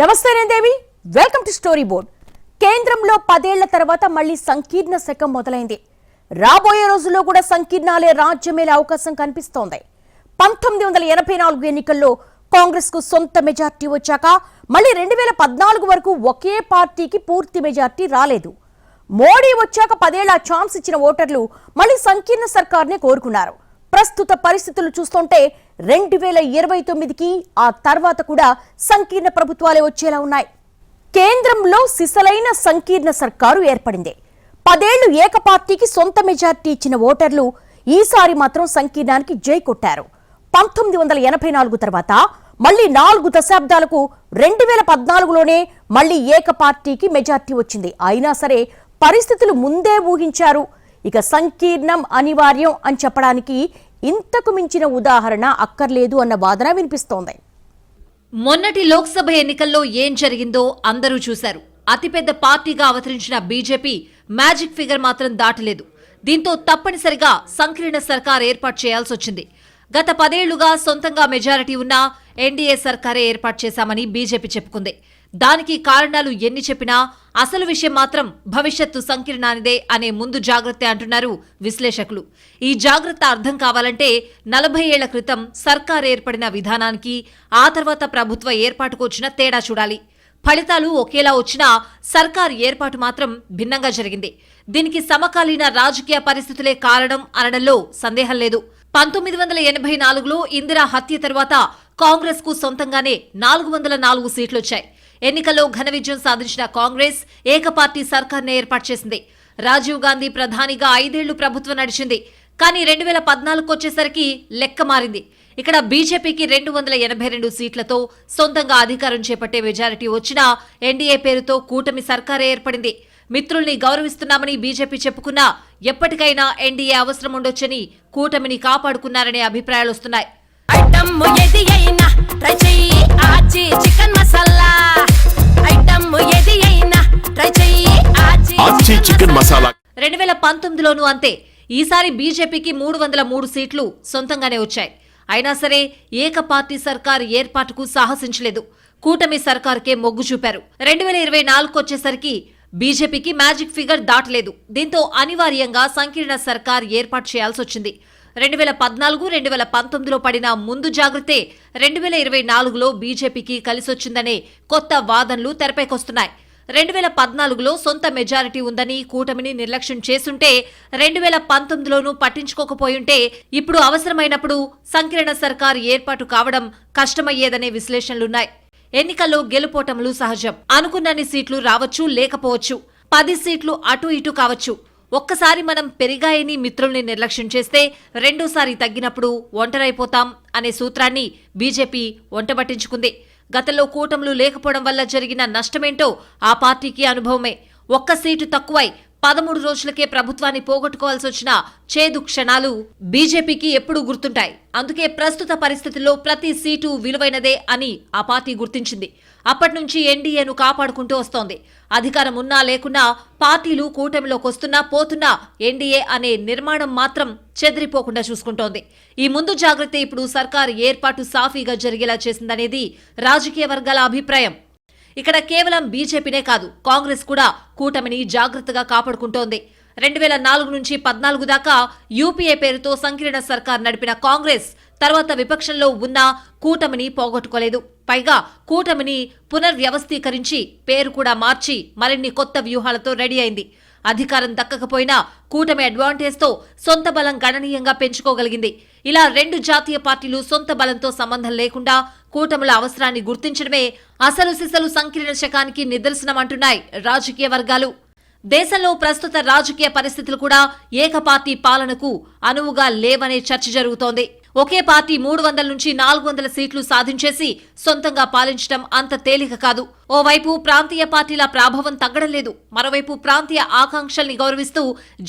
నమస్తే Devi welcome to story board కేంద్రంలో పదేళ్ళ తర్వాత మళ్ళీ సంకీర్ణ శకం మొదలైంది. రాబోయే రోజుల్లో కూడా సంకీర్ణాలే రాజ్యమేలే అవకాశం కనిపిస్తోంది. పంతొమ్మిది వందల ఎనభై నాలుగు ఎన్నికల్లో కాంగ్రెస్కు సొంత మెజార్టీ వచ్చాక మళ్ళీ రెండు వేల పద్నాలుగు వరకు ఒకే పార్టీకి పూర్తి మెజార్టీ రాలేదు. మోడీ వచ్చాక పదేళ్ళ ఛాన్స్ ఇచ్చిన ఓటర్లు మళ్ళీ సంకీర్ణ సర్కార్నే కోరుకున్నారు. ప్రస్తుత పరిస్థితులు చూస్తుంటే రెండు వేల ఇరవై తొమ్మిదికి ఆ తర్వాత కూడా సంకీర్ణ ప్రభుత్వాలే వచ్చేలా ఉన్నాయి. కేంద్రంలో సిసలైన సంకీర్ణ సర్కారు ఏర్పడింది. పదేళ్ళు ఏకపార్టీకి సొంత మెజార్టీ ఇచ్చిన ఓటర్లు ఈసారి మాత్రం సంకీర్ణానికి జై కొట్టారు. పంతొమ్మిది వందల ఎనభై నాలుగు తర్వాత మళ్ళీ నాలుగు దశాబ్దాలకు రెండు వేల పద్నాలుగులోనే మళ్ళీ ఏకపార్టీకి మెజార్టీ వచ్చింది. అయినా సరే పరిస్థితులు ముందే ఊహించారు. ఇక సంకీర్ణం అనివార్యం అని చెప్పడానికి ఇంతకు మించిన ఉదాహరణ అక్కర్లేదు అన్న వాదన వినిపిస్తోంది. మొన్నటి లోక్సభ ఎన్నికల్లో ఏం జరిగిందో అందరూ చూశారు. అతిపెద్ద పార్టీగా అవతరించిన బీజేపీ మ్యాజిక్ ఫిగర్ మాత్రం దాటలేదు. దీంతో తప్పనిసరిగా సంకీర్ణ సర్కార్ ఏర్పాటు చేయాల్సి వచ్చింది. గత పదేళ్ళుగా సొంతంగా మెజారిటీ ఉన్న ఎన్డీఏ సర్కారే ఏర్పాటు చేశామని బీజేపీ చెప్పుకుంది. దానికి కారణాలు ఎన్ని చెప్పినా అసలు విషయం మాత్రం భవిష్యత్తు సంకీర్ణానిదే అనే ముందు జాగ్రత్త అంటున్నారు విశ్లేషకులు. ఈ జాగ్రత్త అర్థం కావాలంటే నలభై ఏళ్ళ క్రితం సర్కార్ ఏర్పడిన విధానానికి ఆ తర్వాత ప్రభుత్వ ఏర్పాటుకు వచ్చిన తేడా చూడాలి. ఫలితాలు ఒకేలా వచ్చినా సర్కార్ ఏర్పాటు మాత్రం భిన్నంగా జరిగింది. దీనికి సమకాలీన రాజకీయ పరిస్థితులే కారణం అనడంలో సందేహం లేదు. పంతొమ్మిది వందల ఎనభై నాలుగులో ఇందిరా హత్య తర్వాత కాంగ్రెస్కు సొంతంగానే నాలుగు వందల నాలుగు సీట్లొచ్చాయి. ఎన్నికల్లో ఘన విజయం సాధించిన కాంగ్రెస్ ఏకపార్టీ సర్కార్ను ఏర్పాటు చేసింది. రాజీవ్ గాంధీ ప్రధానిగా ఐదేళ్ళు ప్రభుత్వం నడిచింది. కానీ రెండు వేల పద్నాలుగుకు వచ్చేసరికి లెక్క మారింది. ఇక్కడ బీజేపీకి రెండు వందల ఎనభై రెండు సీట్లతో సొంతంగా అధికారం చేపట్టే మెజారిటీ వచ్చినా ఎన్డీఏ పేరుతో కూటమి సర్కారే ఏర్పడింది. మిత్రుల్ని గౌరవిస్తున్నామని బీజేపీ చెప్పుకున్నా ఎప్పటికైనా ఎన్డీఏ అవసరం ఉండొచ్చని కూటమిని కాపాడుకున్నారనే అభిప్రాయాలు వస్తున్నాయి. ట్రై చెయ్యి. చికెన్ మసాలా. రెండు వేల పంతొమ్మిదిలోనూ అంతే. ఈసారి బీజేపీకి మూడు వందల మూడు సీట్లు సొంతంగానే వచ్చాయి. అయినా సరే ఏక పార్టీ సర్కార్ ఏర్పాటుకు సాహసించలేదు. కూటమి సర్కార్కే మొగ్గు చూపారు. రెండు వేల ఇరవై నాలుగు వచ్చేసరికి బీజేపీకి మ్యాజిక్ ఫిగర్ దాటలేదు. దీంతో అనివార్యంగా సంకీర్ణ సర్కార్ ఏర్పాటు చేయాల్సి వచ్చింది. రెండు వేల పద్నాలుగు రెండు వేల పంతొమ్మిదిలో పడిన ముందు జాగ్రత్తే రెండు వేల ఇరవై నాలుగులో బీజేపీకి కలిసొచ్చిందనే కొత్త వాదనలు తెరపైకొస్తున్నాయి. రెండు వేల పద్నాలుగులో సొంత మెజారిటీ ఉందని కూటమిని నిర్లక్ష్యం చేసుంటే రెండు వేల పంతొమ్మిదిలోనూ పట్టించుకోకపోయుంటే ఇప్పుడు అవసరమైనప్పుడు సంకీర్ణ సర్కార్ ఏర్పాటు కావడం కష్టమయ్యేదనే విశ్లేషణలున్నాయి. ఎన్నికల్లో గెలుపోటములు సహజం. అనుకున్నన్ని సీట్లు రావచ్చు లేకపోవచ్చు. పది సీట్లు అటు ఇటు కావచ్చు. ఒక్కసారి మనం పెరిగాయని మిత్రుల్ని నిర్లక్ష్యం చేస్తే రెండోసారి తగ్గినప్పుడు ఒంటరైపోతాం అనే సూత్రాన్ని బీజేపీ ఒంటబట్టించుకుంది. గతంలో కూటములు లేకపోవడం వల్ల జరిగిన నష్టమేంటో ఆ పార్టీకి అనుభవమే. ఒక్క సీటు తక్కువై పదమూడు రోజులకే ప్రభుత్వాన్ని పోగొట్టుకోవాల్సి వచ్చిన చేదు క్షణాలు బీజేపీకి ఎప్పుడూ గుర్తుంటాయి. అందుకే ప్రస్తుత పరిస్థితుల్లో ప్రతి సీటు విలువైనదే అని ఆ పార్టీ గుర్తించింది. అప్పటి నుంచి ఎన్డీఏను కాపాడుకుంటూ వస్తోంది. అధికారం ఉన్నా లేకున్నా పార్టీలు కూటమిలోకి వస్తున్నా పోతున్నా ఎన్డీఏ అనే నిర్మాణం మాత్రం చెదిరిపోకుండా చూసుకుంటోంది. ఈ ముందు జాగ్రత్త ఇప్పుడు సర్కార్ ఏర్పాటు సాఫీగా జరిగేలా చేసిందనేది రాజకీయ వర్గాల అభిప్రాయం. ఇక్కడ కేవలం బీజేపీనే కాదు కాంగ్రెస్ కూడా కూటమిని జాగ్రత్తగా కాపాడుకుంటోంది. రెండు వేల నాలుగు నుంచి పద్నాలుగు దాకా యూపీఏ పేరుతో సంకీర్ణ సర్కార్ నడిపిన కాంగ్రెస్ తర్వాత విపక్షంలో ఉన్న కూటమిని పోగొట్టుకోలేదు. పైగా కూటమిని పునర్వ్యవస్థీకరించి పేరు కూడా మార్చి మరిన్ని కొత్త వ్యూహాలతో రెడీ అయింది. అధికారం దక్కకపోయినా కూటమి అడ్వాంటేజ్తో సొంత బలం గణనీయంగా పెంచుకోగలిగింది. ఇలా రెండు జాతీయ పార్టీలు సొంత బలంతో సంబంధం లేకుండా కూటముల అవసరాన్ని గుర్తించడమే అసలు సిసలు సంకీర్ణ శకానికి నిదర్శనమంటున్నాయి రాజకీయ వర్గాలు. దేశంలో ప్రస్తుత రాజకీయ పరిస్థితులు కూడా ఏకపార్టీ పాలనకు అనువుగా లేవనే చర్చ జరుగుతోంది. ఒకే పార్టీ మూడు వందల నుంచి నాలుగు వందల సీట్లు సాధించేసి సొంతంగా పాలించడం అంత తేలిక కాదు. ఓవైపు ప్రాంతీయ పార్టీల ప్రాభవం తగ్గడం లేదు. మరోవైపు ప్రాంతీయ ఆకాంక్షల్ని గౌరవిస్తూ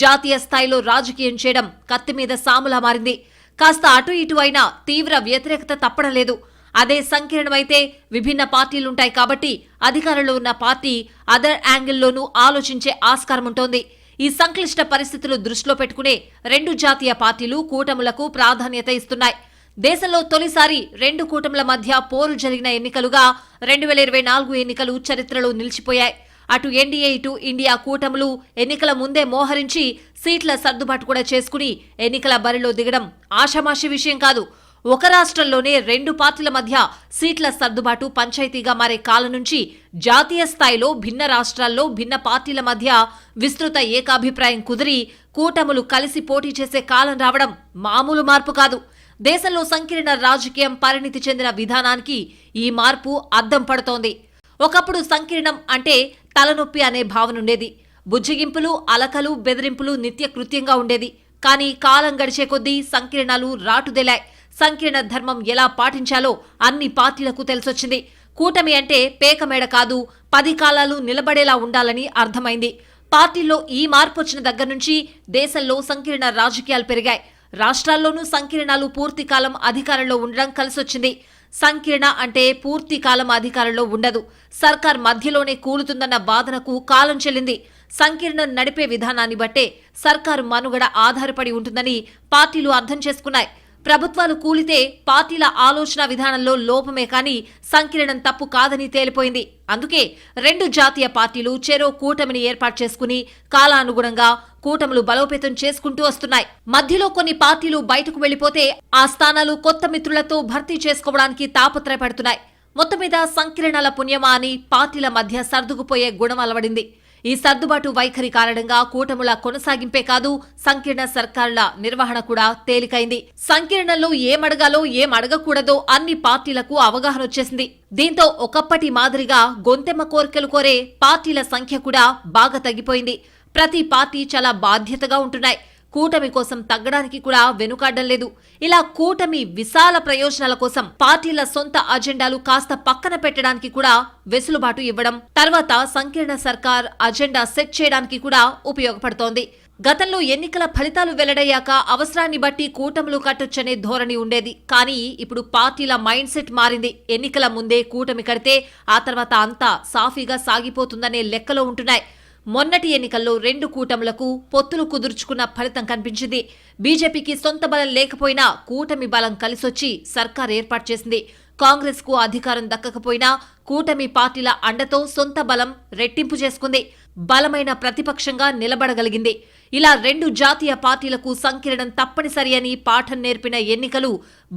జాతీయ స్థాయిలో రాజకీయం చేయడం కత్తి మీద సాములా మారింది. కాస్త అటు ఇటు అయినా తీవ్ర వ్యతిరేకత తప్పడం లేదు. అదే సంకీర్ణమైతే విభిన్న పార్టీలుంటాయి కాబట్టి అధికారంలో ఉన్న పార్టీ అదర్ యాంగిల్లోనూ ఆలోచించే ఆస్కారం ఉంటోంది. ఈ సంక్లిష్ట పరిస్థితులు దృష్టిలో పెట్టుకునే రెండు జాతీయ పార్టీలు కూటములకు ప్రాధాన్యత ఇస్తున్నాయి. దేశంలో తొలిసారి రెండు కూటముల మధ్య పోరు జరిగిన ఎన్నికలుగా రెండు వేల ఇరవై నాలుగు ఎన్నికలు చరిత్రలో నిలిచిపోయాయి. అటు ఎన్డీఏ ఇటు ఇండియా కూటములు ఎన్నికల ముందే మోహరించి సీట్ల సర్దుబాటు కూడా చేసుకుని ఎన్నికల బరిలో దిగడం ఆషామాషి విషయం కాదు. ఒక రాష్ట్రంలోనే రెండు పార్టీల మధ్య సీట్ల సర్దుబాటు పంచాయతీగా మారే కాలం నుంచి జాతీయ స్థాయిలో భిన్న రాష్ట్రాల్లో భిన్న పార్టీల మధ్య విస్తృత ఏకాభిప్రాయం కుదిరి కూటములు కలిసి పోటీ చేసే కాలం రావడం మామూలు మార్పు కాదు. దేశంలో సంకీర్ణ రాజకీయం పరిణితి చెందిన విధానానికి ఈ మార్పు అద్దం పడుతోంది. ఒకప్పుడు సంకీర్ణం అంటే తలనొప్పి అనే భావన ఉండేది. బుజ్జిగింపులు అలకలు బెదిరింపులు నిత్య కృత్యంగా ఉండేది. కానీ కాలం గడిచే కొద్దీ సంకీర్ణాలు రాటుదేలాయి. సంకీర్ణ ధర్మం ఎలా పాటించాలో అన్ని పార్టీలకు తెలిసొచ్చింది. కూటమి అంటే పేకమేడ కాదు పది కాలాలు నిలబడేలా ఉండాలని అర్థమైంది. పార్టీల్లో ఈ మార్పు వచ్చిన దగ్గర నుంచి దేశంలో సంకీర్ణ రాజకీయాలు పెరిగాయి. రాష్ట్రాల్లోనూ సంకీర్ణాలు పూర్తి కాలం అధికారంలో ఉండడం కలిసొచ్చింది. సంకీర్ణ అంటే పూర్తి కాలం అధికారంలో ఉండదు. సర్కార్ మధ్యలోనే కూలుతుందన్న వాదనకు కాలం చెల్లింది. సంకీర్ణం నడిపే విధానాన్ని బట్టే సర్కారు మనుగడ ఆధారపడి ఉంటుందని పార్టీలు అర్థం చేసుకున్నాయి. ప్రభుత్వాలు కూలితే పార్టీల ఆలోచన విధానంలో లోపమే కానీ సంకీర్ణం తప్పు కాదని తేలిపోయింది. అందుకే రెండు జాతీయ పార్టీలు చెరో కూటమిని ఏర్పాటు చేసుకుని కాలానుగుణంగా కూటములు బలోపేతం చేసుకుంటూ వస్తున్నాయి. మధ్యలో కొన్ని పార్టీలు బయటకు వెళ్ళిపోతే ఆ స్థానాలు కొత్త మిత్రులతో భర్తీ చేసుకోవడానికి తాపత్రయపడుతున్నాయి. మొత్తం మీద సంకీర్ణాల పుణ్యమా అని పార్టీల మధ్య సర్దుకుపోయే గుణం అలవడింది. ఈ సర్దుబాటు వైఖరి కారణంగా కూటముల కొనసాగింపే కాదు సంకీర్ణ సర్కారుల నిర్వహణ కూడా తేలికైంది. సంకీర్ణంలో ఏమడగాలో ఏం అడగకూడదో అన్ని పార్టీలకు అవగాహన వచ్చేసింది. దీంతో ఒకప్పటి మాదిరిగా గొంతెమ్మ కోరికలు కోరే పార్టీల సంఖ్య కూడా బాగా తగ్గిపోయింది. ప్రతి పార్టీ చాలా బాధ్యతగా ఉంటున్నాయి. కూటమి కోసం తగ్గడానికి కూడా వెనుకాడడం లేదు. ఇలా కూటమి విశాల ప్రయోజనాల కోసం పార్టీల సొంత అజెండాలు కాస్త పక్కన పెట్టడానికి కూడా వెసులుబాటు ఇవ్వడం తర్వాత సంకీర్ణ సర్కార్ అజెండా సెట్ చేయడానికి కూడా ఉపయోగపడుతోంది. గతంలో ఎన్నికల ఫలితాలు వెల్లడయ్యాక అవసరాన్ని బట్టి కూటములు కట్టొచ్చనే ధోరణి ఉండేది. కానీ ఇప్పుడు పార్టీల మైండ్ సెట్ మారింది. ఎన్నికల ముందే కూటమి కడితే ఆ తర్వాత అంతా సాఫీగా సాగిపోతుందనే లెక్కలో ఉంటున్నాయి. మొన్నటి ఎన్నికల్లో రెండు కూటములకు పొత్తులు కుదుర్చుకున్న ఫలితం కనిపించింది. బీజేపీకి సొంత బలం లేకపోయినా కూటమి బలం కలిసొచ్చి సర్కార్ ఏర్పాటు చేసింది. కాంగ్రెస్కు అధికారం దక్కకపోయినా కూటమి పార్టీల అండతో సొంత బలం రెట్టింపు చేసుకుంది. బలమైన ప్రతిపక్షంగా నిలబడగలిగింది. ఇలా రెండు జాతీయ పార్టీలకు సంకీర్ణం తప్పనిసరి అని పాఠం నేర్పిన ఎన్నికలు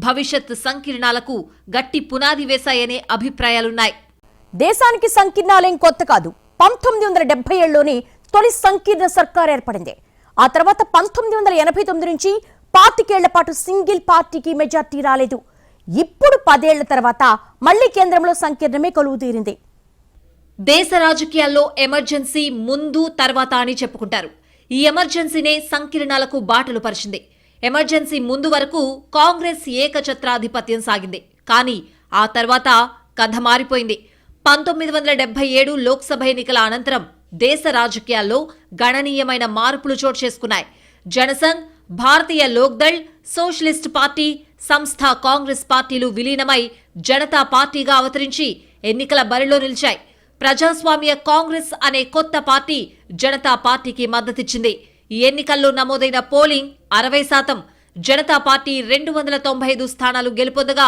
భవిష్యత్ సంకీర్ణాలకు గట్టి పునాది వేశాయనే అభిప్రాయాలున్నాయి. దేశానికి సంకీర్ణాలేం కొత్త కాదు. పంతొమ్మిది వందల డెబ్బై ఏడులోని తొలి సంకీర్ణ సర్కార్ ఏర్పడింది. ఆ తర్వాత పంతొమ్మిది వందల ఎనభై తొమ్మిది నుంచి పాతికేళ్ళ పాటు సింగిల్ పార్టీకి మెజార్టీ రాలేదు. ఇప్పుడు పదేళ్ళ తర్వాత మళ్ళీ కేంద్రంలో సంకీర్ణమే కొలువు తీరింది దేశ రాజకీయాల్లో ఎమర్జెన్సీ ముందు తర్వాత అని చెప్పుకుంటారు. ఈ ఎమర్జెన్సీనే సంకీర్ణాలకు బాటలు పరిచింది. ఎమర్జెన్సీ ముందు వరకు కాంగ్రెస్ ఏకఛత్రాధిపత్యం సాగింది. కానీ ఆ తర్వాత కథ మారిపోయింది. పంతొమ్మిది వందల డెబ్బై ఏడు లోక్సభ ఎన్నికల అనంతరం దేశ రాజకీయాల్లో గణనీయమైన మార్పులు చోటు చేసుకున్నాయి. జనసంఘ్ భారతీయ లోక్దళ్ సోషలిస్ట్ పార్టీ సంస్థ కాంగ్రెస్ పార్టీలు విలీనమై జనతా పార్టీగా అవతరించి ఎన్నికల బరిలో నిలిచాయి. ప్రజాస్వామ్య కాంగ్రెస్ అనే కొత్త పార్టీ జనతా పార్టీకి మద్దతిచ్చింది. ఈ ఎన్నికల్లో నమోదైన పోలింగ్ అరవై శాతం. జనతా పార్టీ రెండు వందల తొంభై ఐదు స్థానాలు గెలుపొందగా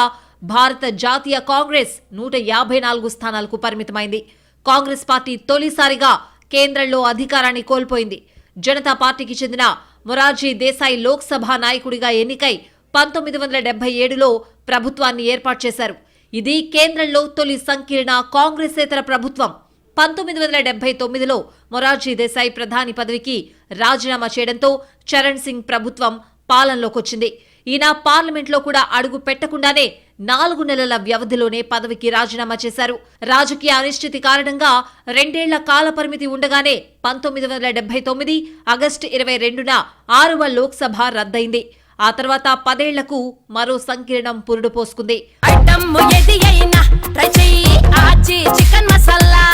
భారత జాతీయ కాంగ్రెస్ నూట యాభై నాలుగు స్థానాలకు పరిమితమైంది. కాంగ్రెస్ పార్టీ తొలిసారిగా కేంద్రంలో అధికారాన్ని కోల్పోయింది. జనతా పార్టీకి చెందిన మొరార్జీ దేశాయ్ లోక్సభ నాయకుడిగా ఎన్నికై పంతొమ్మిది వందల డెబ్బై ఏడులో ప్రభుత్వాన్ని ఏర్పాటు చేశారు. ఇది కేంద్రంలో తొలి సంకీర్ణ కాంగ్రెసేతర ప్రభుత్వం. పంతొమ్మిది వందల డెబ్బై తొమ్మిదిలో మొరార్జీ దేశాయ్ ప్రధాని పదవికి రాజీనామా చేయడంతో చరణ్ సింగ్ ప్రభుత్వం పాలనలోకొచ్చింది. ఈయన పార్లమెంట్లో కూడా అడుగు పెట్టకుండానే నాలుగు నెలల వ్యవధిలోనే పదవికి రాజీనామా చేశారు. రాజకీయ అనిశ్చితి కారణంగా రెండేళ్ళ కాల పరిమితి ఉండగానే పంతొమ్మిది వందల డెబ్బై తొమ్మిది ఆగస్టు ఇరవై రెండున ఆరవ లోక్సభ రద్దయింది. ఆ తర్వాత పదేళ్ళకు మరో సంకీర్ణం పురుడు పోసుకుంది. ఐటమ్ ఏది అయినా ట్రై చెయ్యి ఆచి చికెన్ మసాలా.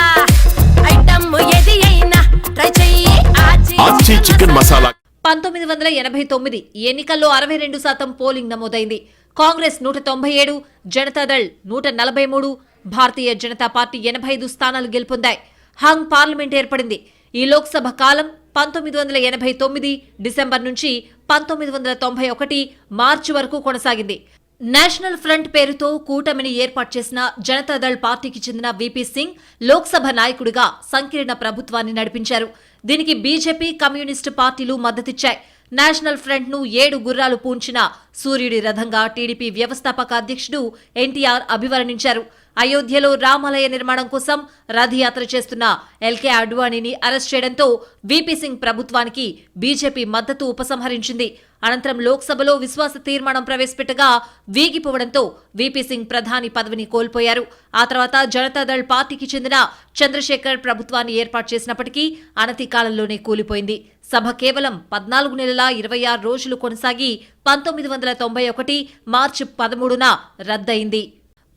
పంతొమ్మిది వందల ఎనభై తొమ్మిది ఎన్నికల్లో అరవై రెండు శాతం పోలింగ్ నమోదైంది. కాంగ్రెస్ నూట తొంభై ఏడు జనతాదళ్ నూట నలభై మూడు భారతీయ జనతా పార్టీ ఎనభై ఐదు స్థానాలు గెలుపొందాయి. హంగ్ పార్లమెంట్ ఏర్పడింది. ఈ లోక్సభ కాలం పంతొమ్మిది వందల ఎనభై తొమ్మిది డిసెంబర్ నుంచి పంతొమ్మిది వందల తొంభై ఒకటి మార్చి వరకు కొనసాగింది. నేషనల్ ఫ్రంట్ పేరుతో కూటమిని ఏర్పాటు చేసిన జనతాదళ్ పార్టీకి చెందిన విపి సింగ్ లోక్సభ నాయకుడిగా సంకీర్ణ ప్రభుత్వాన్ని నడిపించారు. దీనికి బీజేపీ కమ్యూనిస్టు పార్టీలు మద్దతిచ్చాయి. నేషనల్ ఫ్రంట్ను ఏడు గుర్రాలు పూంచిన సూర్యుడి రథంగా టీడీపీ వ్యవస్థాపక అధ్యక్షుడు ఎన్టీఆర్ అభివర్ణించారు. అయోధ్యలో రామాలయ నిర్మాణం కోసం రథయాత్ర చేస్తున్న ఎల్కే అడ్వాణిని అరెస్ట్ చేయడంతో వీపీ సింగ్ ప్రభుత్వానికి బీజేపీ మద్దతు ఉపసంహరించింది. అనంతరం లోక్సభలో విశ్వాస తీర్మానం ప్రవేశపెట్టగా వీగిపోవడంతో వీపీ సింగ్ ప్రధాని పదవిని కోల్పోయారు. ఆ తర్వాత జనతాదళ్ పార్టీకి చెందిన చంద్రశేఖర్ ప్రభుత్వాన్ని ఏర్పాటు చేసినప్పటికీ అనతి కాలంలోనే కూలిపోయింది. సభ కేవలం పద్నాలుగు నెలల ఇరవై ఆరు రోజులు కొనసాగి పంతొమ్మిది వందల తొంభై ఒకటి మార్చి పదమూడున రద్దయింది.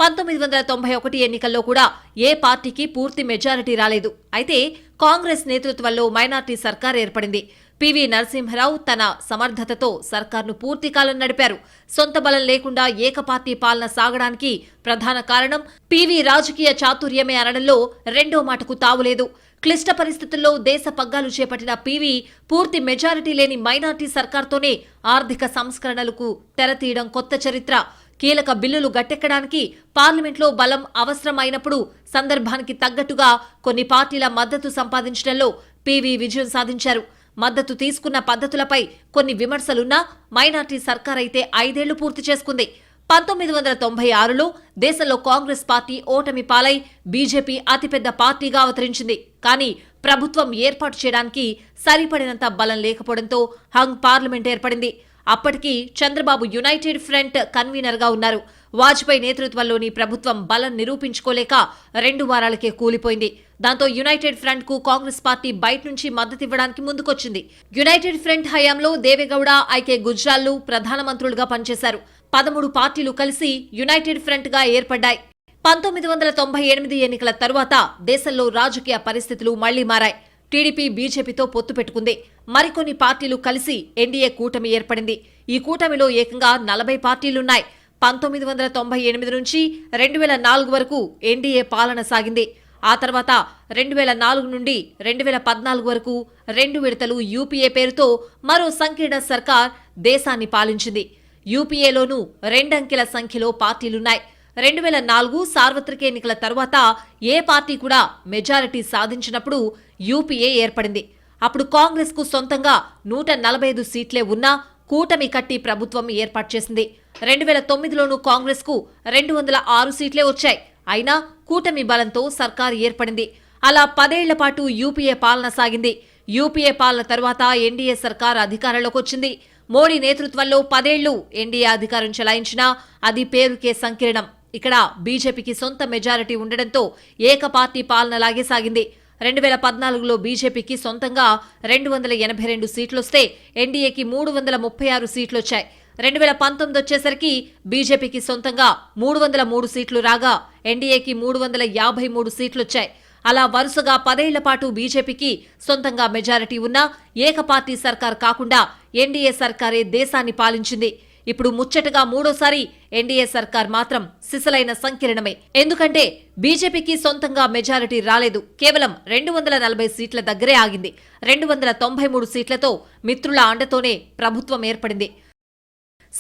పంతొమ్మిది వందల తొంభై ఒకటి ఎన్నికల్లో కూడా ఏ పార్టీకి పూర్తి మెజారిటీ రాలేదు. అయితే కాంగ్రెస్ నేతృత్వంలో మైనార్టీ సర్కార్ ఏర్పడింది. పివి నరసింహరావు తన సమర్థతతో సర్కార్ను పూర్తికాలం నడిపారు. సొంత బలం లేకుండా ఏకపార్టీ పాలన సాగడానికి ప్రధాన కారణం పివి రాజకీయ చాతుర్యమే అనడంలో రెండో మాటకు తావులేదు. క్లిష్ట పరిస్థితుల్లో దేశ పగ్గాలు చేపట్టిన పీవీ పూర్తి మెజారిటీ లేని మైనార్టీ సర్కార్తోనే ఆర్థిక సంస్కరణలకు తెరతీయడం కొత్త చరిత్ర. కీలక బిల్లులు గట్టెక్కడానికి పార్లమెంట్లో బలం అవసరమైనప్పుడు సందర్భానికి తగ్గట్టుగా కొన్ని పార్టీల మద్దతు సంపాదించడంలో పీవీ విజయం సాధించారు. మద్దతు తీసుకున్న పద్ధతులపై కొన్ని విమర్శలున్నా మైనార్టీ సర్కార్ అయితే ఐదేళ్ళు పూర్తి చేసుకుంది. పంతొమ్మిది వందల తొంభై ఆరులో దేశంలో కాంగ్రెస్ పార్టీ ఓటమి పాలై బీజేపీ అతిపెద్ద పార్టీగా అవతరించింది. కానీ ప్రభుత్వం ఏర్పాటు చేయడానికి సరిపడినంత బలం లేకపోవడంతో హంగ్ పార్లమెంట్ ఏర్పడింది. అప్పటికి చంద్రబాబు యునైటెడ్ ఫ్రంట్ కన్వీనర్గా ఉన్నారు. వాజ్పేయి నేతృత్వంలోని ప్రభుత్వం బలం నిరూపించుకోలేక రెండు వారాలకే కూలిపోయింది. దాంతో యునైటెడ్ ఫ్రంట్కు కాంగ్రెస్ పార్టీ బయట నుంచి మద్దతు ఇవ్వడానికి ముందుకొచ్చింది. యునైటెడ్ ఫ్రంట్ హయాంలో దేవేగౌడ ఐకే గుజ్రాల్లు ప్రధానమంత్రులుగా పనిచేశారు. పదమూడు పార్టీలు కలిసి యునైటెడ్ ఫ్రంట్గా ఏర్పడ్డాయి. పంతొమ్మిది వందల తొంభై ఎనిమిది ఎన్నికల తరువాత దేశంలో రాజకీయ పరిస్థితులు మళ్ళీ మారాయి. టీడీపీ బీజేపీతో పొత్తు పెట్టుకుంది. మరికొన్ని పార్టీలు కలిసి ఎన్డీఏ కూటమి ఏర్పడింది. ఈ కూటమిలో ఏకంగా నలభై పార్టీలున్నాయి. పంతొమ్మిది వందల తొంభై ఎనిమిది నుంచి రెండు వేల నాలుగు వరకు ఎన్డీఏ పాలన సాగింది. ఆ తర్వాత రెండు వేల నాలుగు నుండి రెండు వేల పద్నాలుగు వరకు రెండు విడతలు యూపీఏ పేరుతో మరో సంకీర్ణ సర్కార్ దేశాన్ని పాలించింది. యూపీఏలోనూ రెండంకెల సంఖ్యలో పార్టీలున్నాయి. రెండు వేల నాలుగు సార్వత్రిక ఎన్నికల తర్వాత ఏ పార్టీ కూడా మెజారిటీ సాధించినప్పుడు యూపీఏ ఏర్పడింది. అప్పుడు కాంగ్రెస్కు సొంతంగా నూట నలభై ఐదు సీట్లే ఉన్నా కూటమి కట్టి ప్రభుత్వం ఏర్పాటు చేసింది. రెండు వేల తొమ్మిదిలోనూ కాంగ్రెస్కు రెండు వందల ఆరు సీట్లే వచ్చాయి. అయినా కూటమి బలంతో సర్కారు ఏర్పడింది. అలా పదేళ్ళ పాటు యూపీఏ పాలన సాగింది. యూపీఏ పాలన తర్వాత ఎన్డీఏ సర్కార్ అధికారంలోకి వచ్చింది. మోడీ నేతృత్వంలో పదేళ్ళు ఎన్డీఏ అధికారం చెలాయించినా అది పేరుకే సంకీర్ణం. ఇక్కడ బీజేపీకి సొంత మెజారిటీ ఉండడంతో ఏకపార్టీ పాలనలాగే సాగింది. రెండు వేల పద్నాలుగులో బీజేపీకి సొంతంగా రెండు వందల ఎనభై రెండు సీట్లొస్తే ఎన్డీఏకి మూడు వందల ముప్పై ఆరు సీట్లొచ్చాయి. రెండు వేల పంతొమ్మిది వచ్చేసరికి బీజేపీకి సొంతంగా మూడు వందల మూడు సీట్లు రాగా ఎన్డీఏకి మూడు వందల యాభై మూడు సీట్లొచ్చాయి. అలా వరుసగా పదేళ్ళ పాటు బీజేపీకి సొంతంగా మెజారిటీ ఉన్నా ఏకపార్టీ సర్కార్ కాకుండా ఎన్డీఏ సర్కారే దేశాన్ని పాలించింది. ఇప్పుడు ముచ్చటగా మూడోసారి ఎన్డీఏ సర్కార్ మాత్రం సిసలైన సంకిరణమే. ఎందుకంటే బీజేపీకి సొంతంగా మెజారిటీ రాలేదు. కేవలం రెండు వందల నలభై సీట్ల దగ్గరే ఆగింది. రెండు వందల తొంభై మూడు సీట్లతో మిత్రుల అండతోనే ప్రభుత్వం ఏర్పడింది.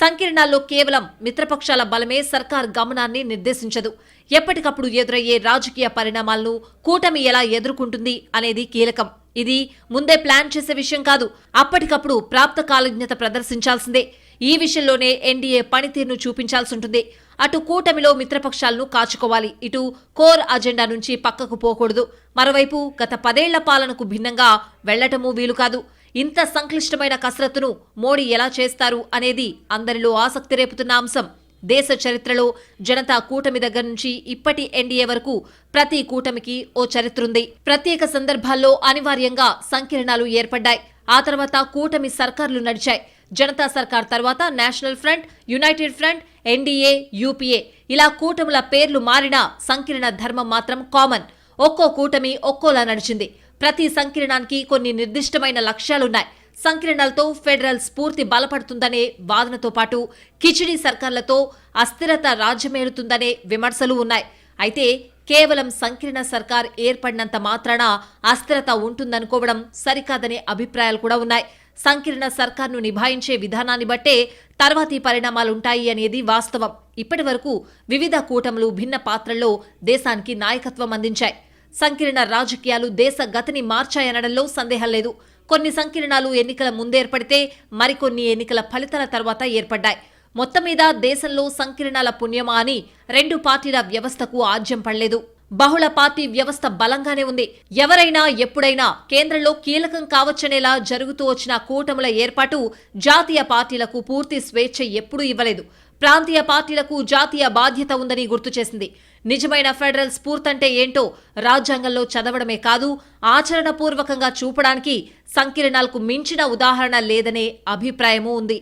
సంకీర్ణాల్లో కేవలం మిత్రపక్షాల బలమే సర్కార్ గమనాన్ని నిర్దేశించదు. ఎప్పటికప్పుడు ఎదురయ్యే రాజకీయ పరిణామాలను కూటమి ఎలా ఎదుర్కొంటుంది అనేది కీలకం. ఇది ముందే ప్లాన్ చేసే విషయం కాదు అప్పటికప్పుడు ప్రాప్త కాలజ్ఞత ప్రదర్శించాల్సిందే. ఈ విషయంలోనే ఎన్డీఏ పనితీరును చూపించాల్సి ఉంటుంది. అటు కూటమిలో మిత్రపక్షాలను కాచుకోవాలి ఇటు కోర్ అజెండా నుంచి పక్కకు పోకూడదు. మరోవైపు గత పదేళ్ళ పాలనకు భిన్నంగా వెళ్ళటమూ వీలు కాదు ఇంత సంక్లిష్టమైన కసరత్తును మోడీ ఎలా చేస్తారు అనేది అందరిలో ఆసక్తి రేపుతున్న అంశం. దేశ చరిత్రలో జనతా కూటమి దగ్గర నుంచి ఇప్పటి ఎన్డీఏ వరకు ప్రతి కూటమికి ఓ చరిత్రుంది. ప్రత్యేక సందర్భాల్లో అనివార్యంగా సంకీర్ణాలు ఏర్పడ్డాయి. ఆ తర్వాత కూటమి సర్కార్లు నడిచాయి. జనతా సర్కార్ తర్వాత national front united front NDA UPA. ఇలా కూటముల పేర్లు మారినా సంకీర్ణ ధర్మం మాత్రం కామన్. ఒక్కో కూటమి ఒక్కోలా నడిచింది. ప్రతి సంకీర్ణానికి కొన్ని నిర్దిష్టమైన లక్ష్యాలున్నాయి. సంకీర్ణాలతో ఫెడరల్ స్ఫూర్తి బలపడుతుందనే వాదనతో పాటు కిచిడి సర్కార్లతో అస్థిరత రాజ్యమేలుతుందనే విమర్శలు ఉన్నాయి. అయితే కేవలం సంకీర్ణ సర్కార్ ఏర్పడినంత మాత్రాన అస్థిరత ఉంటుందనుకోవడం సరికాదనే అభిప్రాయాలు కూడా ఉన్నాయి. సంకీర్ణ సర్కార్ను నిభాయించే విధానాన్ని బట్టే తర్వాతి పరిణామాలుంటాయి అనేది వాస్తవం. ఇప్పటి వరకు వివిధ కూటములు భిన్న పాత్రల్లో దేశానికి నాయకత్వం అందించాయి. సంకీర్ణ రాజకీయాలు దేశ గతిని మార్చాయనడంలో సందేహం లేదు. కొన్ని సంకీర్ణాలు ఎన్నికల ముందేర్పడితే మరికొన్ని ఎన్నికల ఫలితాల తర్వాత ఏర్పడ్డాయి. మొత్తం మీద దేశంలో సంకీర్ణాల పుణ్యమా అని రెండు పార్టీల వ్యవస్థకు ఆజ్యం పడలేదు. బహుళ పార్టీ వ్యవస్థ బలంగానే ఉంది. ఎవరైనా ఎప్పుడైనా కేంద్రంలో కీలకం కావచ్చనేలా జరుగుతూ వచ్చిన కూటముల ఏర్పాటు జాతీయ పార్టీలకు పూర్తి స్వేచ్ఛ ఎప్పుడూ ఇవ్వలేదు. ప్రాంతీయ పార్టీలకు జాతీయ బాధ్యత ఉందని గుర్తు చేసింది. నిజమైన ఫెడరల్ స్ఫూర్తంటే ఏంటో రాజ్యాంగంలో చదవడమే కాదు ఆచరణపూర్వకంగా చూపడానికి సంకీర్ణాలకు మించిన ఉదాహరణ లేదనే అభిప్రాయమూ ఉంది.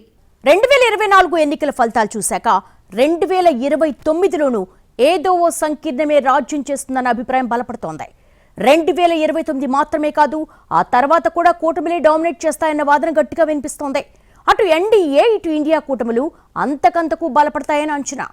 రెండు వేల ఇరవై నాలుగు ఎన్నికల ఫలితాలు చూశాక రెండు వేల ఇరవై తొమ్మిదిలోనూ ఏదో ఓ సంకీర్ణమే రాజ్యం చేస్తుందన్న అభిప్రాయం బలపడుతోంది. రెండు వేల ఇరవై తొమ్మిది మాత్రమే కాదు ఆ తర్వాత కూడా కూటమిలే డామినేట్ చేస్తాయన్న వాదన గట్టిగా వినిపిస్తోంది. అటు ఎన్డీఏ ఇటు ఇండియా కూటములు అంతకంతకు బలపడతాయని అంచనా.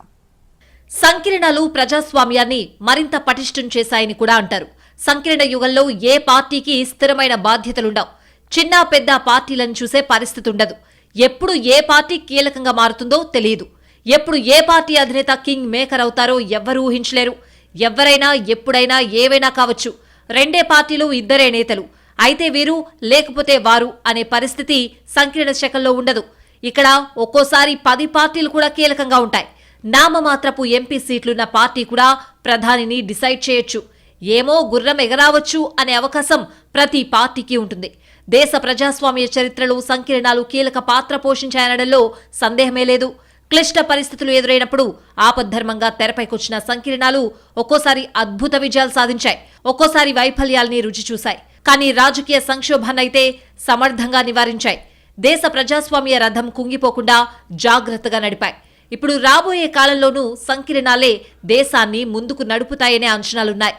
సంకీర్ణాలు ప్రజాస్వామ్యాన్ని మరింత పటిష్టం చేశాయని కూడా అంటారు. సంకీర్ణ యుగంలో ఏ పార్టీకి స్థిరమైన బాధ్యతలుండవు. చిన్న పెద్ద పార్టీలను చూసే పరిస్థితి ఉండదు ఎప్పుడు ఏ పార్టీ కీలకంగా మారుతుందో తెలియదు. ఎప్పుడు ఏ పార్టీ అధినేత కింగ్ మేకర్ అవుతారో ఎవ్వరూ ఊహించలేరు. ఎవరైనా ఎప్పుడైనా ఏవైనా కావచ్చు. రెండే పార్టీలు ఇద్దరే నేతలు. అయితే వీరు లేకపోతే వారు అనే పరిస్థితి సంకీర్ణ శకల్లో ఉండదు. ఇక్కడ ఒక్కోసారి పది పార్టీలు కూడా కీలకంగా ఉంటాయి. నామమాత్రపు ఎంపీ సీట్లున్న పార్టీ కూడా ప్రధానిని డిసైడ్ చేయొచ్చు. ఏమో గుర్రం ఎగరావచ్చు అనే అవకాశం ప్రతి పార్టీకి ఉంటుంది. దేశ ప్రజాస్వామ్య చరిత్రలో సంకీర్ణాలు కీలక పాత్ర పోషించాయనడంలో సందేహమే లేదు. క్లిష్ట పరిస్థితులు ఎదురైనప్పుడు ఆపద్ధర్మంగా తెరపైకొచ్చిన సంకీర్ణాలు ఒక్కోసారి అద్భుత విజయాలు సాధించాయి. ఒక్కోసారి వైఫల్యాల్ని రుచి చూశాయి. కానీ రాజకీయ సంక్షోభాన్నైతే సమర్థంగా నివారించాయి. దేశ ప్రజాస్వామ్య రథం కుంగిపోకుండా జాగ్రత్తగా నడిపాయి. ఇప్పుడు రాబోయే కాలంలోనూ సంకీర్ణాలే దేశాన్ని ముందుకు నడుపుతాయనే అంచనాలున్నాయి.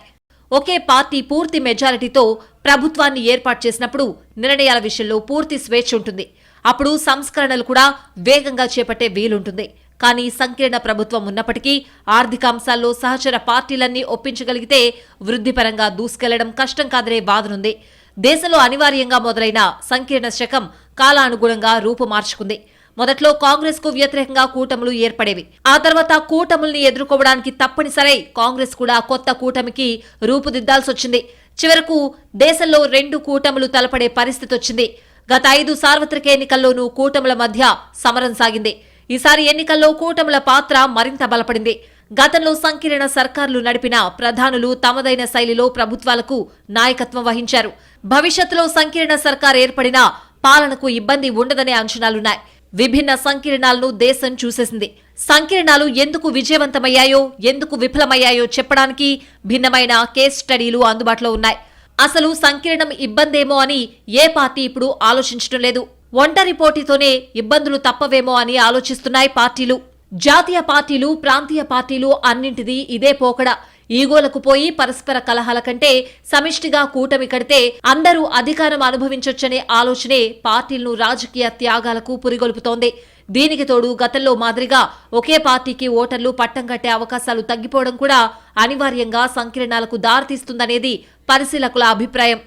ఒకే పార్టీ పూర్తి మెజారిటీతో ప్రభుత్వాన్ని ఏర్పాటు చేసినప్పుడు నిర్ణయాల విషయంలో పూర్తి స్వేచ్ఛ ఉంటుంది. అప్పుడు సంస్కరణలు కూడా వేగంగా చేపట్టే వీలుంటుంది. కానీ సంకీర్ణ ప్రభుత్వం ఉన్నప్పటికీ ఆర్థిక అంశాల్లో సహచర పార్టీలన్నీ ఒప్పించగలిగితే వృద్ధిపరంగా దూసుకెళ్ళడం కష్టం కాదనే వాదనుంది. దేశంలో అనివార్యంగా మొదలైన సంకీర్ణ శకం కాలానుగుణంగా రూపు మార్చుకుంది మొదట్లో కాంగ్రెస్కు వ్యతిరేకంగా కూటములు ఏర్పడేవి. ఆ తర్వాత కూటముల్ని ఎదుర్కోవడానికి తప్పనిసరై కాంగ్రెస్ కూడా కొత్త కూటమికి రూపుదిద్దాల్సి వచ్చింది. చివరకు దేశంలో రెండు కూటములు తలపడే పరిస్థితి వచ్చింది. గత ఐదు సార్వత్రిక ఎన్నికల్లోనూ కూటముల మధ్య సమరం సాగింది. ఈసారి ఎన్నికల్లో కూటముల పాత్ర మరింత బలపడింది. గతంలో సంకీర్ణ సర్కార్లు నడిపిన ప్రధానులు తమదైన శైలిలో ప్రభుత్వాలకు నాయకత్వం వహించారు. భవిష్యత్తులో సంకీర్ణ సర్కార్ ఏర్పడినా పాలనకు ఇబ్బంది ఉండదనే అంచనాలున్నాయి. విభిన్న సంకీర్ణాలను దేశం చూసేసింది. సంకీర్ణాలు ఎందుకు విజయవంతమయ్యాయో ఎందుకు విఫలమయ్యాయో చెప్పడానికి భిన్నమైన కేస్ స్టడీలు అందుబాటులో ఉన్నాయి. అసలు సంకీర్ణం ఇబ్బందేమో అని ఏ పార్టీ ఇప్పుడు ఆలోచించడం లేదు. ఒంటరి పోటీతోనే ఇబ్బందులు తప్పవేమో అని ఆలోచిస్తున్నాయి పార్టీలు. జాతీయ పార్టీలు ప్రాంతీయ పార్టీలు అన్నింటిది ఇదే పోకడ. ఈగోలకు పోయి పరస్పర కలహాల కంటే సమిష్టిగా కూటమి కడితే అందరూ అధికారం అనుభవించొచ్చనే ఆలోచనే పార్టీలను రాజకీయ త్యాగాలకు పురిగొల్పుతోంది. దీనికి తోడు గతంలో మాదిరిగా ఒకే పార్టీకి ఓటర్లు పట్టం కట్టే అవకాశాలు తగ్గిపోవడం కూడా అనివార్యంగా సంకీర్ణాలకు దారితీస్తుందనేది పరిశీలకుల అభిప్రాయం.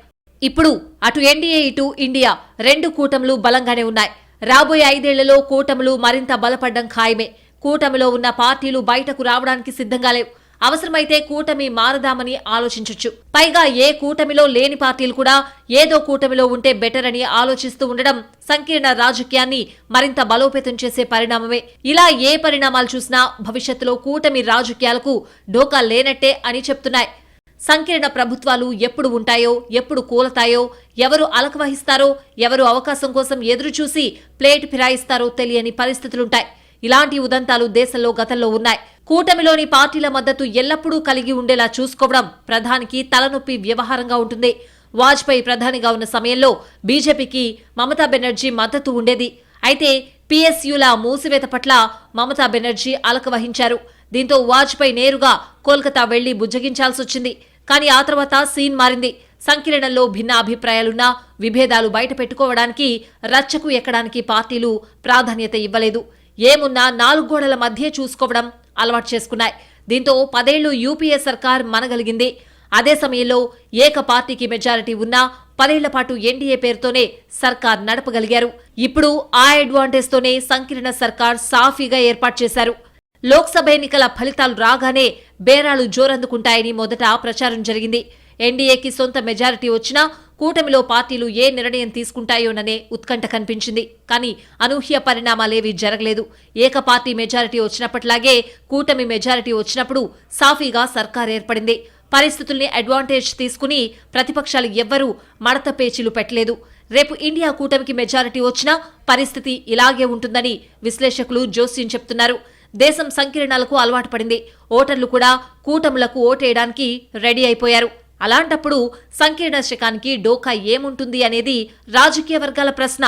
ఇప్పుడు అటు ఎన్డీఏ ఇటు ఇండియా రెండు కూటములు బలంగానే ఉన్నాయి. రాబోయే ఐదేళ్ళలో కూటములు మరింత బలపడ్డం ఖాయమే. కూటమిలో ఉన్న పార్టీలు బయటకు రావడానికి సిద్ధంగా లేవు. అవసరమైతే కూటమి మారదామని ఆలోచించొచ్చు. పైగా ఏ కూటమిలో లేని పార్టీలు కూడా ఏదో కూటమిలో ఉంటే బెటర్ అని ఆలోచిస్తూ ఉండడం సంకీర్ణ రాజకీయాన్ని మరింత బలోపేతం చేసే పరిణామమే. ఇలా ఏ పరిణామాలు చూసినా భవిష్యత్తులో కూటమి రాజకీయాలకు డోకా లేనట్టే అని చెప్తున్నాయి. సంకీర్ణ ప్రభుత్వాలు ఎప్పుడు ఉంటాయో ఎప్పుడు కూలతాయో ఎవరు అలకవహిస్తారో ఎవరు అవకాశం కోసం ఎదురుచూసి ప్లేట్ ఫిరాయిస్తారో తెలియని పరిస్థితులుంటాయి. ఇలాంటి ఉదంతాలు దేశంలో గతంలో ఉన్నాయి. కూటమిలోని పార్టీల మద్దతు ఎల్లప్పుడూ కలిగి ఉండేలా చూసుకోవడం ప్రధానికి తలనొప్పి వ్యవహారంగా ఉంటుంది. వాజ్పేయి ప్రధానిగా ఉన్న సమయంలో బీజేపీకి మమతా బెనర్జీ మద్దతు ఉండేది. అయితే పిఎస్యుల మూసివేత పట్ల మమతా బెనర్జీ అలక వహించారు. దీంతో వాజ్పేయి నేరుగా కోల్కతా వెళ్ళి బుజ్జగించాల్సొచ్చింది కానీ ఆ తర్వాత సీన్ మారింది. సంకీర్ణంలో భిన్న అభిప్రాయాలున్నా విభేదాలు బయట పెట్టుకోవడానికి రచ్చకు ఎక్కడానికి పార్టీలు ప్రాధాన్యత ఇవ్వలేదు. ఏమున్నా నాలుగు గోడల మధ్య చూసుకోవడం అలవాటు చేసుకున్నాయి. దీంతో పదేళ్ళు యూపీఏ సర్కార్ మనగలిగింది. అదే సమయంలో ఏక పార్టీకి మెజారిటీ ఉన్నా పదేళ్ళ పాటు ఎన్డీఏ పేరుతోనే సర్కార్ నడపగలిగారు. ఇప్పుడు ఆ అడ్వాంటేజ్తోనే సంకీర్ణ సర్కార్ సాఫీగా ఏర్పాటు చేశారు. లోక్సభ ఎన్నికల ఫలితాలు రాగానే బేరాలు జోరందుకుంటాయని మొదట ప్రచారం జరిగింది. ఎన్డీఏకి సొంత మెజారిటీ వచ్చినా కూటమిలో పార్టీలు ఏ నిర్ణయం తీసుకుంటాయోననే ఉత్కంఠ కనిపించింది. కానీ అనూహ్య పరిణామాలేవీ జరగలేదు. ఏక పార్టీ మెజారిటీ వచ్చినప్పట్లాగే కూటమి మెజారిటీ వచ్చినప్పుడు సాఫీగా సర్కార్ ఏర్పడింది. పరిస్థితుల్ని అడ్వాంటేజ్ తీసుకుని ప్రతిపక్షాలు ఎవ్వరూ మడత పేచీలు పెట్టలేదు. రేపు ఇండియా కూటమికి మెజారిటీ వచ్చినా పరిస్థితి ఇలాగే ఉంటుందని విశ్లేషకులు జోస్యం చెప్తున్నారు. దేశం సంకీర్ణాలకు అలవాటు పడింది. ఓటర్లు కూడా కూటములకు ఓటేయడానికి రెడీ అయిపోయారు. అలాంటప్పుడు సంకీర్ణ శకానికి డోకా ఏముంటుంది అనేది రాజకీయ వర్గాల ప్రశ్న.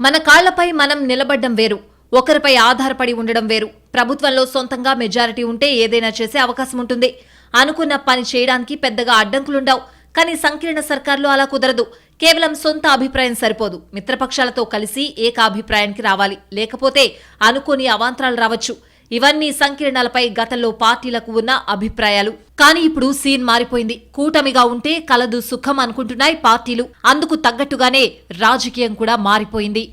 మన కాళ్ళపై మనం నిలబడ్డం వేరు. ఒకరిపై ఆధారపడి ఉండడం వేరు. ప్రభుత్వంలో సొంతంగా మెజారిటీ ఉంటే ఏదైనా చేసే అవకాశం ఉంటుంది. అనుకున్న పని చేయడానికి పెద్దగా అడ్డంకులుండవు. కానీ సంకీర్ణ సర్కార్లో అలా కుదరదు. కేవలం సొంత అభిప్రాయం సరిపోదు. మిత్రపక్షాలతో కలిసి ఏకాభిప్రాయానికి రావాలి. లేకపోతే అనుకోని అవాంతరాలు రావచ్చు. ఇవన్నీ సంకీర్ణాలపై గతంలో పార్టీలకు ఉన్న అభిప్రాయాలు. కానీ ఇప్పుడు సీన్ మారిపోయింది. కూటమిగా ఉంటే కలదు సుఖం అనుకుంటున్నాయి పార్టీలు. అందుకు తగ్గట్టుగానే రాజకీయం కూడా మారిపోయింది.